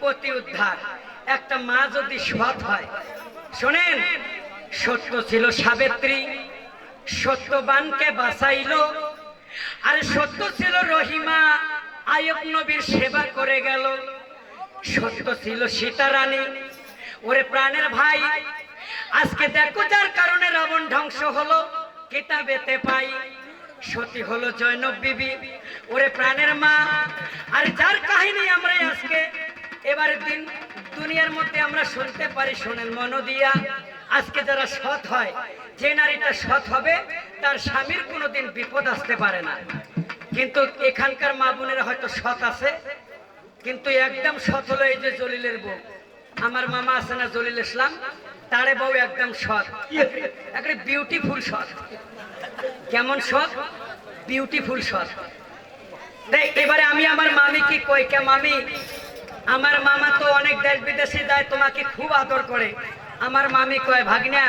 পতি উদ্ধার। একটা মা যদি সৎ হয়, শোনেন, সত্য ছিল সাবিত্রী, সত্যবানকে বাঁচাইলো, আর সত্য ছিল রহিমা, আয়ব নবীর সেবা করে গেল। সত্য ছিল সীতারানী, ওরে প্রাণের ভাই, আজকে দেখো যার কারণে রাবণ ধ্বংস হলো, কিতাবেতে পাই। সতী হলো জৈনব বিবি, ওরে প্রাণের মা। আর যার কাহিনী আমরা আজকে এবারের দিন দুনিয়ার মধ্যে আমরা শুনতে পারি, শোনেন মন দিয়া। আজকে যারা সৎ হয়, যে নারীটা সৎ হবে, তার স্বামীর কোনোদিন বিপদ আসতে পারে না। কিন্তু এখানকার মা বোনেরা হয়তো সৎ আছে, কিন্তু একদম সৎ হলো এই যে জলিলের বউ। আমার মামা আছে না জলিল ইসলাম তারে বউ একদম সৎ। একটা বিউটিফুল সৎ। কেমন সৎ? বিউটিফুল সৎ। দেখ, এবারে আমি আমার মামি কি কই, কে মামি? আমার মামা তো অনেক দেশ বিদেশে যায়, তোমাকে খুব আদর করে। আমার মামি কয়, ভাগনা,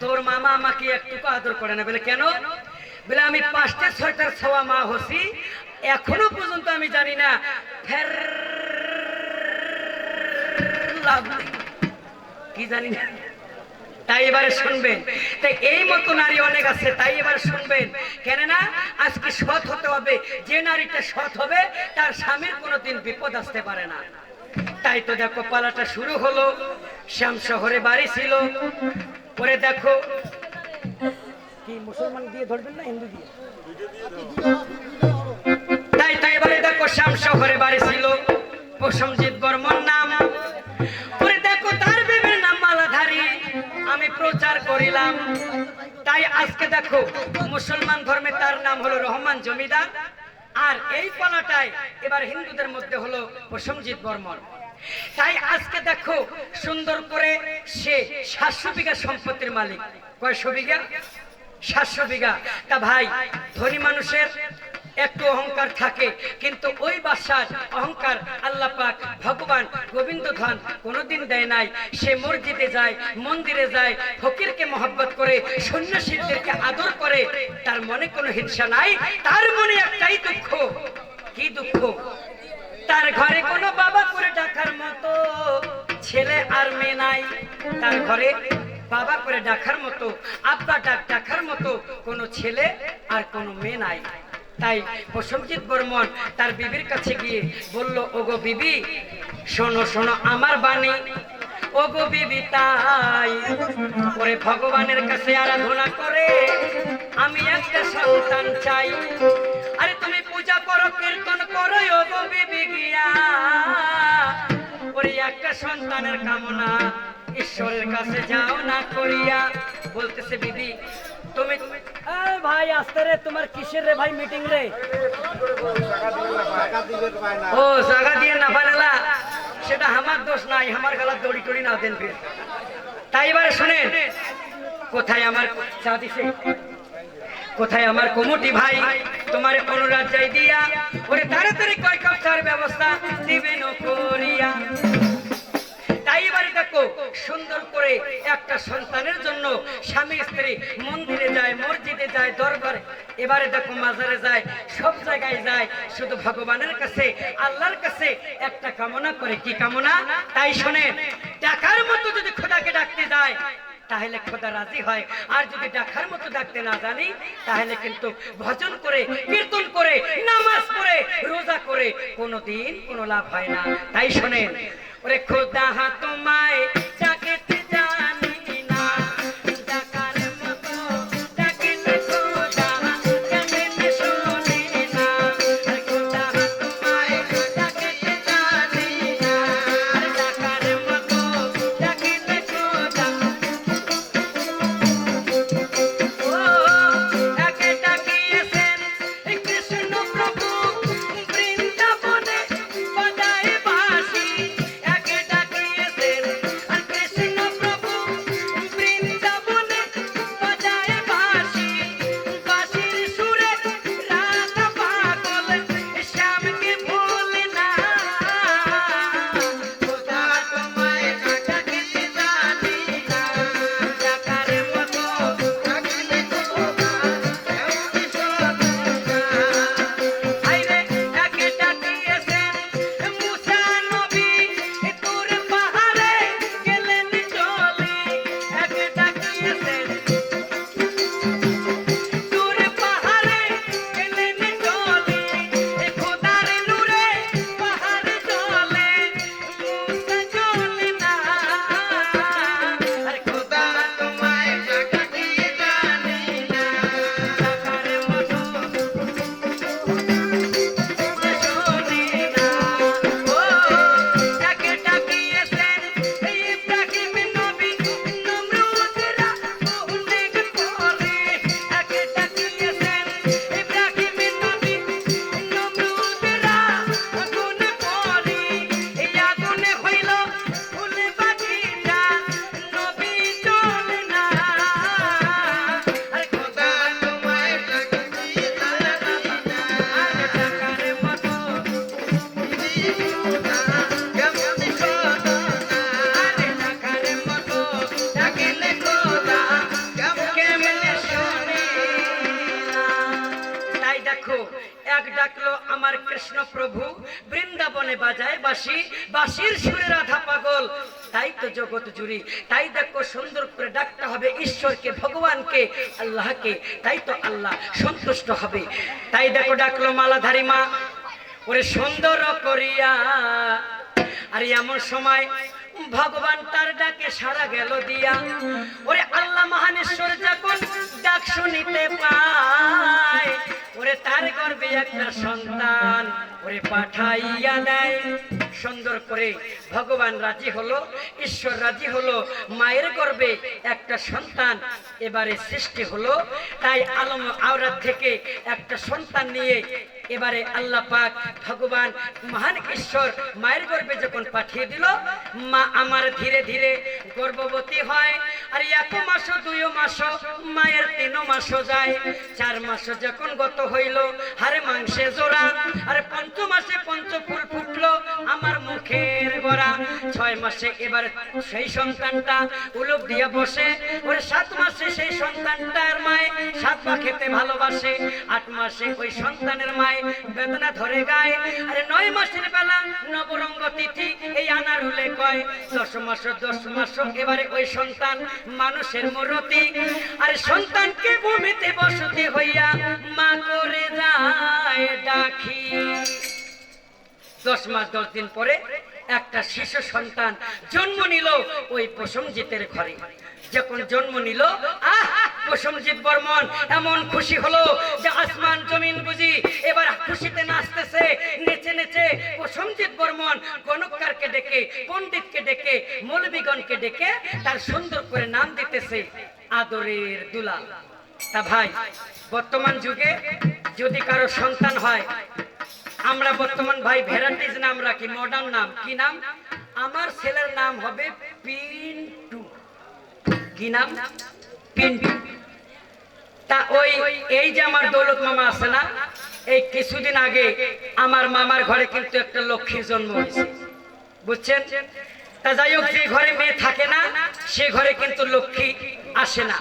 তোর মামা আমাকে একটুকু আদর করে না। বলে, কেন? বলে, আমি পাঁচটা ছয়টার ছোয়া মা হসি। এখনও পর্যন্ত আমি জানি না। ফের কি জানি না। তাই এবারে শুনবেন। তাই এই মতো নারী অনেক আছে, তাই এবারে শুনবেন। কেননা, আজকে সৎ হতে হবে। যে নারীটা সৎ হবে, তার স্বামীর কোনোদিন বিপদ আসতে পারে না। তাই তো দেখো, পালাটা শুরু হলো। শ্যাম শহরে বাড়ি ছিল। পরে দেখো, কি মুসলমান দিয়ে ধরবেন না হিন্দু দিয়ে? তাই তাই এবারে দেখো, শ্যাম শহরে বাড়ি ছিল। প্রসমজিৎ বর্মন নাম। আমি প্রচার করিলাম। তাই আজকে দেখো, মুসলমান ধর্মে তার নাম হলো রহমান জমিদার। আর এই পালাটায় এবার হিন্দুদের মধ্যে হলো প্রসমজিৎ বর্মন। তাই আজকে দেখো, সুন্দর করে সে সাতশো বিঘা সম্পত্তির মালিক। কয়শো বিঘা? সাতশো বিঘা। তা ভাই, ধনী মানুষের একটু অহংকার থাকে, কিন্তু ওই বাসার অহংকার আল্লাহ পাক ভগবান গোবিন্দ ধন কোনোদিন দেয় নাই। সে মসজিদে যায়, মন্দিরে যায়, ফকিরকে মহব্বত করে, সন্ন্যাসীদেরকে আদর করে, তার মনে কোনো হিংসা নাই, তার মনে একটাই দুঃখ। কি দুঃখ? তার ঘরে কোনো বাবা করে ডাকার মতো, ছেলে আর মেয়ে নাই। তার ঘরে বাবা করে ডাকার মতো, আব্বা ডাক ডাকার মতো, কোনো ছেলে আর কোনো মেয়ে নাই। তাই প্রসমজিৎ বর্মন তার বিবির কাছে গিয়ে বলল, ওগো বিবি, শোনো শোনো আমার বাণী। ওগো বিবি তাই, ওরে ভগবানের কাছে আরাধনা করে আমি একটা সন্তান চাই। আরে তুমি পূজা করো, কীর্তন করো, ওগো বিবি গিয়া। ওরে একটা সন্তানের কামনা ঈশ্বরের কাছে যাও না করিয়া। বলতেছে বিবি তুমি ভাই, আসতে রে, তোমার কিসের রে ভাই মিটিং রে? ও দিয়ে না পারেলা সেটা আমার দোষ নাই, আমার দড়ি টড়ি না দেন তাই শুনেন, কোথায় আমার চা দিছে? কোথায় আমার কমিটি ভাই? তোমার অনুরাগ যাই দিয়া, ওরে তাড়াতাড়ি কয় কাপ চার ব্যবস্থা দিবেন করিয়া সুন্দর করে একটা সন্তানের জন্য স্বামী স্ত্রী মন্দিরে যায়, মসজিদে যায়, দরবারে, এবারে দেখো মাজারে যায়, সব জায়গায় যায়, শুধু ভগবানের কাছে, আল্লাহর কাছে একটা কামনা করে। কি কামনা? তাই শোনেন টাকার মতো যদি খোদাকে ডাকতে যায়, তাহলে খোদা রাজি হয়। আর যদি ডাকার মতো ডাকতে না জানি, তাহলে কিন্তু ভজন করে, কীর্তন করে, নামাজ পড়ে, রোজা করে, কোনোদিন কোনো লাভ হয় না। তাই শোনেন, ওরে খোদা হা তোমায় বাসির সুরে রাধা পাগল। তাই তো জগৎ জুড়ি, তাই দেখো সুন্দর করে ডাকতে হবে ঈশ্বরকে, ভগবানকে, আল্লাহকে। তাই তো আল্লাহ সন্তুষ্ট হবে। তাই দেখো ডাকলো মালাধারী মা, ওরে সুন্দর করিয়া। আর এমন সময় ভগবান তার ডাকে সারা গেল দিয়া। ওরে আল্লাহ মহানেশ্বর যখন ডাক শুনিতে পায়, ওরে তার গর্বে একটা সন্তান ওরে পাঠাইয়া দেয়। সুন্দর করে ভগবান রাজি হলো, ঈশ্বর রাজি হলো, মায়ের গর্বে একটা সন্তান এবারে সৃষ্টি হলো। তাই আলম আওরাত থেকে একটা সন্তান নিয়ে এবারে আল্লাহ পাক ভগবান মহান ঈশ্বর মায়ের গর্ভে যখন পাঠিয়ে দিল, মা আমার ধীরে ধীরে গর্ভবতী হয়। আর এক মাস দুই মাস মায়ের তিন মাস যায়। চার মাস যখন গত হইল হারে মাংসে জোড়া। আর পঞ্চ মাসে পঞ্চ ফুল ফুটলো আমার মুখের গড়া। ছয় মাসে এবার সেই সন্তানটা উলুপ দিয়ে বসে। ওরে সাত মাসে সেই সন্তানটার মায়ে পা খেতে ভালোবাসে। আট মাসে ওই সন্তানের বেদনা ধরে নয় মাসের বেলা নবরঙ্গ তিথি এই আনার হলে কয়। দশ মাস দশ মাস এবারে ওই সন্তান মানুষের মরতি। আরে সন্তানকে ভূমিতে বসতি হইয়া মা করে যায় ডাকি। দশ মাস, দশ দিন পরে একটা শিশু সন্তান জন্ম নিল ওই প্রসমজিতের ঘরে। যখন জন্ম নিল প্রসমজিৎ বর্মন এমন খুশি হলো যে আসমান জমিন বুঝি এবার খুশিতে নাচতেছে, নেচে নেচে প্রসমজিৎ বর্মন গণকারকে ডেকে, পণ্ডিতকে ডেকে মৌলবীগণকে ডেকে তার সুন্দর করে নাম দিতেছে আদরের দুলাল। তা ভাই, বর্তমান যুগে যদি কারও সন্তান হয়, আমরা বর্তমান ভাই ভ্যারাইটিস নাম রাখি মডার্ন নাম। কি নাম? আমার ছেলের নাম হবে পিন্টু। কি নাম? পিন্টু। তা ওই এই যে আমার দৌলত মামা আছে না, এই কিছুদিন আগে আমার মামার ঘরে কিন্তু একটা লক্ষ্মীর জন্ম হয়েছে। বুঝছেন? তা যাই হোক, যে ঘরে মেয়ে থাকে না, সে ঘরে কিন্তু লক্ষ্মী আসে না।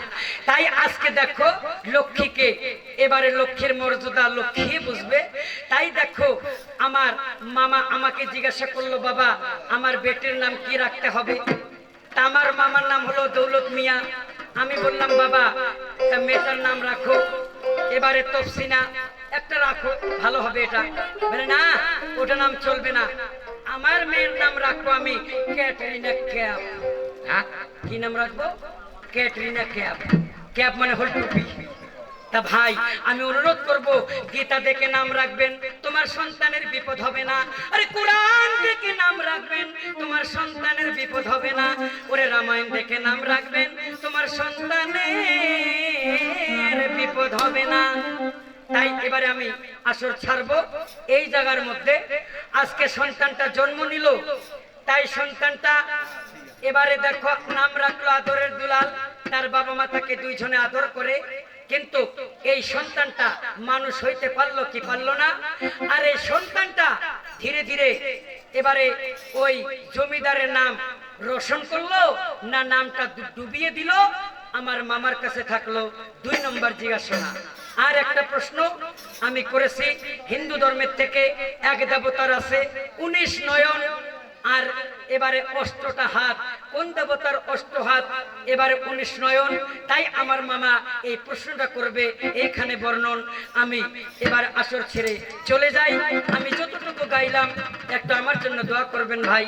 তাই আজকে দেখো, লক্ষ্মীকে এবারে লক্ষ্মীর মর্যাদা লক্ষ্মী বুঝবে। তাই দেখো, আমার মামা আমাকে জিজ্ঞাসা করল, বাবা, আমার বেটির নাম কি রাখতে হবে? আমার মামার নাম হলো দৌলত মিয়া। আমি বললাম, বাবা মেয়েটার নাম রাখো, এবারে তফসিনা একটা রাখো, ভালো হবে এটা। বলে, না ওটা নাম চলবে না। আমার মেয়ের নাম রাখব আমি ক্যাটরিনা ক্যাপ হ্যাঁ? কি নাম রাখব? ক্যাটরিনা ক্যাব। ক্যাব মানে হল টুপি। তা ভাই, আমি অনুরোধ করব, গীতা দেখে নাম রাখবেন, তোমার সন্তানের বিপদ হবে না। আরে কোরআন দেখে নাম রাখবেন, তোমার সন্তানের বিপদ হবে না। ওরে রামায়ণ দেখে নাম রাখবেন, তোমার সন্তানের বিপদ হবে না। তাই এবারে আমি আসর ছাড়বো। এই জায়গার মধ্যে আজকে সন্তানটা জন্ম নিল। তাই সন্তানটা এবারে দেখো, নাম রাখল আদরের দুলাল। তার বাবা মা তাকে দুইজনে আদর করে। কিন্তু এই সন্তানটা মানুষ হইতে পারল কি পারল না? আর এই সন্তানটা ধীরে ধীরে এবারে ওই জমিদারের নাম রোশন করল না নামটা ডুবিয়ে দিল? আমার মামার কাছে থাকল। দুই নম্বর জিজ্ঞাসা। আর একটা প্রশ্ন আমি করেছি, হিন্দু ধর্মের থেকে এক দেবতার আছে, উনিশ নয়ন আর এবারে অষ্টটা হাত। কোন দেবতার অষ্ট হাত? এবারে উনিশ নয়ন। তাই আমার মামা এই প্রশ্নটা করবে এখানে বর্ণন। আমি এবার আসর ছেড়ে চলে যাই। আমি যতটুকু গাইলাম, একটা আমার জন্য দোয়া করবেন ভাই।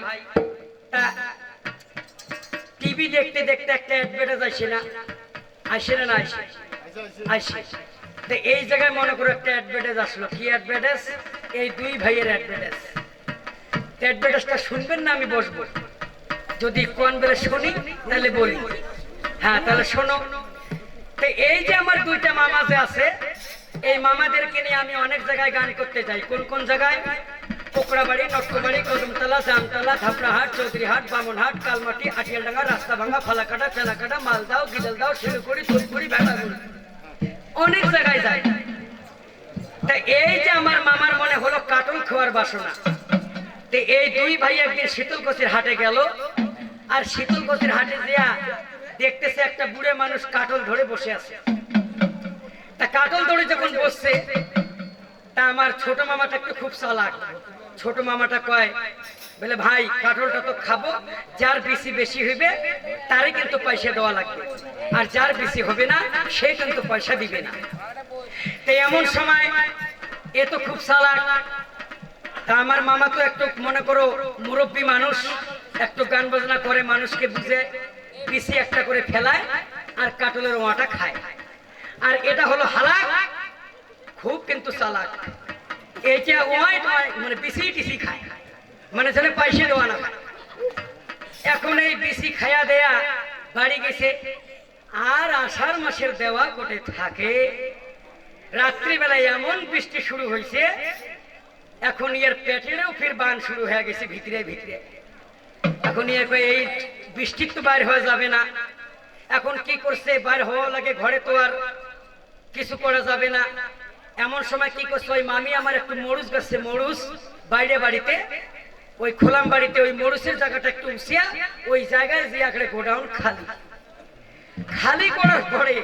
টিভি দেখতে দেখতে একটা অ্যাডভার্টাইজ আসে না। আসে না আসে। আসে। এই জায়গায় মনে করো একটা অ্যাডভার্টাইজ আসলো। কি অ্যাডভার্টাইজ এই দুই ভাইয়ের অ্যাডভার্টাইজ অ্যাডভার্টাইজটা শুনবেন না, আমি বসবো। যদি কোন বেলে শুনি, তাহলে বলি। হ্যাঁ তাহলে শোনো। এই যে আমার দুইটা মামা যে আছে, এই মামাদেরকে নিয়ে আমি অনেক জায়গায় গান করতে যাই। কোন কোন জায়গায়? পোকড়াবাড়ি নটকবাড়ি কদমতলা জামতলা, ধাপড়াহাট, চৌধুরীহাট, বামনহাট, কালমাটি আটিয়ালডাঙ্গা রাস্তা ভাঙ্গা ফালাকাটা চেলাকাটা মালদাও গিদলদাও শিলিগুড়ি তুলপুরি ভেড়াগুড়ি অনেক জায়গায় যায় তা এই যে আমার মামার মনে হলো কাটল খাওয়ার বাসনা। এই দুই ভাই একদিন শীতলকচির হাটে গেল। আর শীতলকচির হাটে দিয়া দেখতেছে একটা বুড়ে মানুষ কাটল ধরে বসে আছে। তা কাটল ধরে যখন বসছে, তা আমার ছোট মামাটা একটু খুব চালাক। ছোট মামাটা কয়, বলে, ভাই কাঠলটা তো খাব, যার বেশি বেশি হইবে তারে কিন্তু পয়সা দেওয়া লাগবে। আর যার বেশি হবে না, সে কিন্তু পয়সা দিবে না। তো এমন সময়, এ তো খুব চালাক তা আমার মামা তো একটু মনে করো মুরব্বী মানুষ, একটু গান বাজনা করে মানুষকে বুঝে, পিসি একটা করে ফেলায় আর কাটলের ওয়াটা খায়। আর এটা হলো হালাক, খুব কিন্তু চালাক। ওয়াই মানে টিসি খায়। মানে দেওয়া না এখন এই বিসি খায়া দেয়া বাড়ি গেছে, আর আষাঢ় মাসের দেওয়া কোটে থাকে। রাত্রিবেলায় এমন বৃষ্টি শুরু হয়েছে এখন এর পেটেরও ফির বান শুরু হয়ে গেছে ভিতরে ভিতরে। এখন ইয়ে এই বৃষ্টি তো বাইর হয়ে যাবে না। এখন কি করছে, বাইর হওয়া লাগে ঘরে তো আর কিছু করা যাবে না। এমন সময় কি করছে, ওই মামি আমার একটু মরুচ গাছে মরুচ বাইরে বাড়িতে, ওই খোলাম বাড়িতে, ওই মরুচের জায়গাটা একটু উঠিয়া ওই জায়গায় যে আঁকড়ে গোডাউন খালি। খালি করার পরে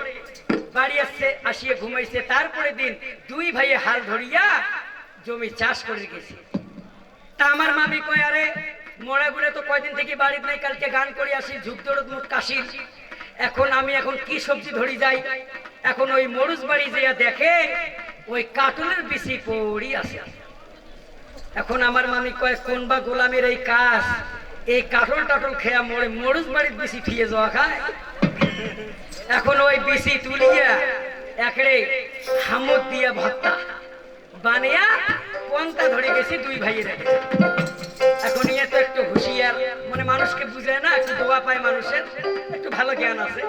বাড়ি আসছে, আসিয়ে ঘুমাইছে। তারপরে দিন দুই ভাইয়ে হাল ধরিয়া জমি চাষ করে গেছে তা আমার মামি কয়, আরে মোড়া গুলে তো কয়দিন থেকে বাড়িতে নাই, কালকে গান করে আসি, ঝুঁক দৌড় মুখ কাশির। এখন আমি এখন কি সবজি ধরি যাই? এখন ওই মরুচ বাড়ি যেয়া দেখে, ওই কাটুলের বেশি পড়ি আছে। এখন আমার মামি কয়, কোন বা গোলামের এই কাজ? এই কাটল টাটল খেয়া মরে মরুচ বাড়ির বেশি ফিয়ে যাওয়া খায়? এখন ওই বেশি তুলিয়া, একড়ে হামদ দিয়া ভত্তা বানিয়া পন্থা ধরে গেছে দুই ভাইয়ের এখন ইয়ে তো একটু হুঁশিয়ার মানে মানুষকে বুঝে না, একটু দোয়া পায় মানুষের, একটু ভালো জ্ঞান আছে।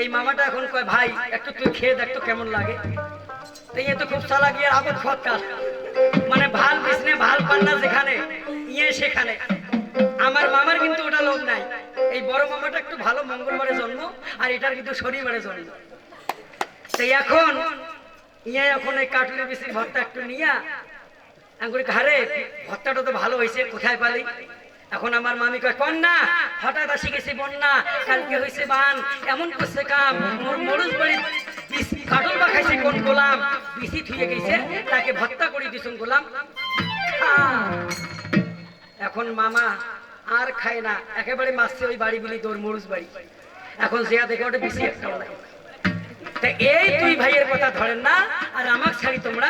এই মামাটা এখন কয়, ভাই, একটু তুই খেয়ে দেখ তো কেমন লাগে। তো ইয়ে তো খুব সালা গিয়ে আবার খতকার মানে ভালো বিছনে ভালো পান্না যেখানে ইয়ে সেখানে। আমার মামার কিন্তু ওটা লোক নাই। এই বড় মামাটা একটু ভালো মঙ্গলবারে জন্ম, আর এটার কিন্তু শনিবারে জন্ম। তো এখন ইয়ে এখন এই একটু নিয়া। আঙ্গুরি ভর্তাটা তো ভালো হয়েছে কোথায় পালি? এখন আমার মামি কয়, কন্যা, হঠাৎ আসি বন্যা, কালকে হয়েছে বান, এমন করছে কাম, মোর কাটল কোন গোলাম? বিসি থুয়ে গেছে, তাকে ভর্তা করে দিছুন গোলাম। এখন মামা আর খায় না, একেবারে মাসছে ওই বাড়ি বিলি তোর মরুজ বাড়ি। এখন জিয়া দেখে ওটা বেশি একটা এই দুই ভাইয়ের কথা ধরেন না আর আমার ছাড়ি তোমরা।